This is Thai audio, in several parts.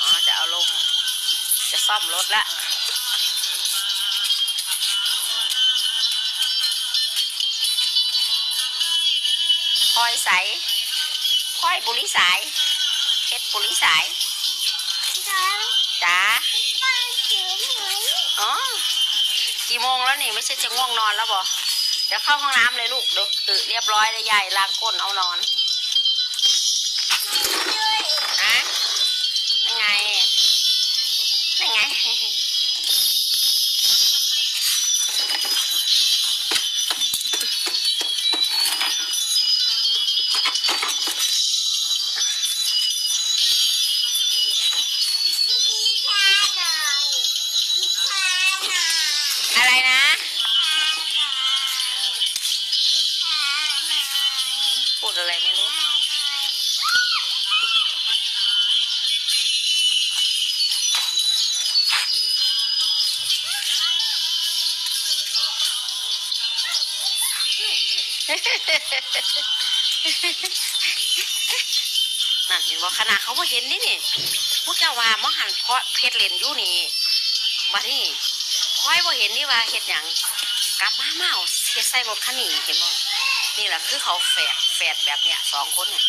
อ๋อจะเอาล้มจะซ่อมรถละพลอยใสพลอยบุริสายเพชรบุริสายจ้าจ้าป้าเขียนหน่อยอ๋อกี่โมงแล้วนี่ไม่ใช่จะง่วงนอนแล้วบอเดี๋ยวเข้าห้องน้ำเลยลูกดูอึเรียบร้อยแล้วยายล้างก้นเอานอนด้ว ยอะยังไงยังไง นั่นเห็นว่าขนาดเขาบ่เห็นนี่นี่พวกเจ้าว่ามหันเพราะเพชรเลนอยู่นี่บัดนี้พลอยบ่เห็นนี่ว่าเฮ็ดหยังกลับมาเมาเฮ็ดใส่รถคันนี้เห็นบ่นี่แหละคือเขาแฝดแฝดแบบเนี้ยสองคนเนี่ย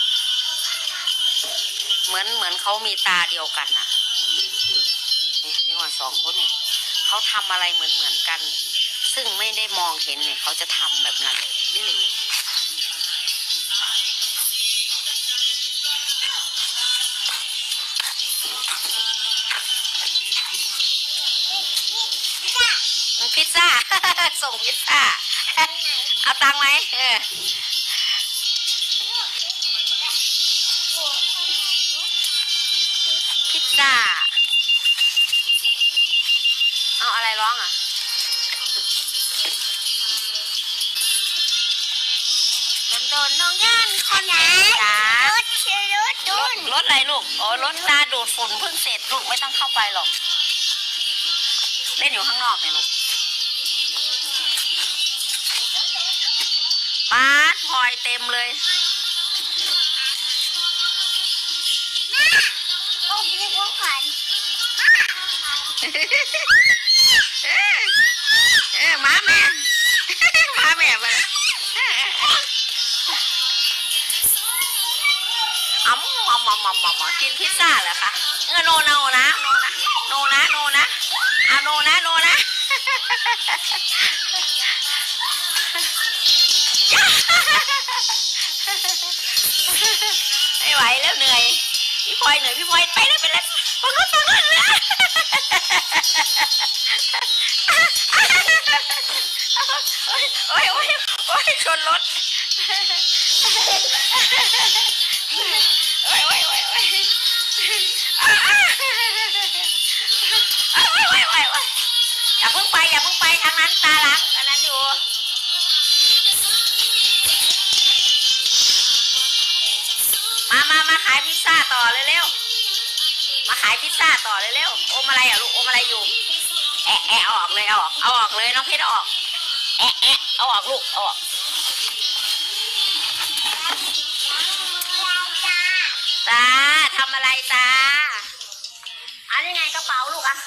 เหมือนเหมือนเขามีตาเดียวกันน่ะนี่นี่ว่าสองคนเนี่ยเขาทำอะไรเหมือนเหมือนกัน ซึ่งไม่ได้มองเห็นเนี่ยเขาจะทำแบบนั้นเลยนี่หรือพิซซ่า ส่งพิซซ่า เอาตังไหมเออพิซซ่า เอาอะไรร้องอะ โดนโดนน้องย่านคนไหนจ๋ารถชื่อรถรดุถนรถอะไรลูก อ๋อ รถตาดูดฝุ่นเพิ่งเสร็จลูกไม่ต้องเข้าไปหรอก เล่นอยู่ข้างนอกเนี่ยลูกป๊าดพลอยเต็มเลย โอ้พี่พวกขันเออมาแม่มาแม่มาอ๋อมอ๋อมอ๋อมอ๋อมอ๋อมกินพิซซ่าเหรอคะเออโนนะโนนะโนนะโนนะโนนะอะโนนะโนนะไม่ไหวแล้วเหนื่อย พี่พลอยหน่อยพี่พลอยไปแล้วไปแล้วฟังรถฟังรถเลโอ้ยโอ้ยโอ้ยชนรถโอ้ยโอ้ยโอ้ยโอ้ยอย่าเพิ่งไปอย่าเพิ่งไปทางนั้นตาล้างนั้นอยู่มามามาหาพิซซ่า มาขายพิซซ่าต่อเร็วๆอมอะไรอะลูกอมอะไรอยู่ แอะแอะเอาออกเลยเอาออกเอาออกเลยน้องเพชรเอาออก แอะแอะเอาออกลูกเอาออกจ้าตาทำอะไรตาอันนี้ไงกระเป๋าลูกอะ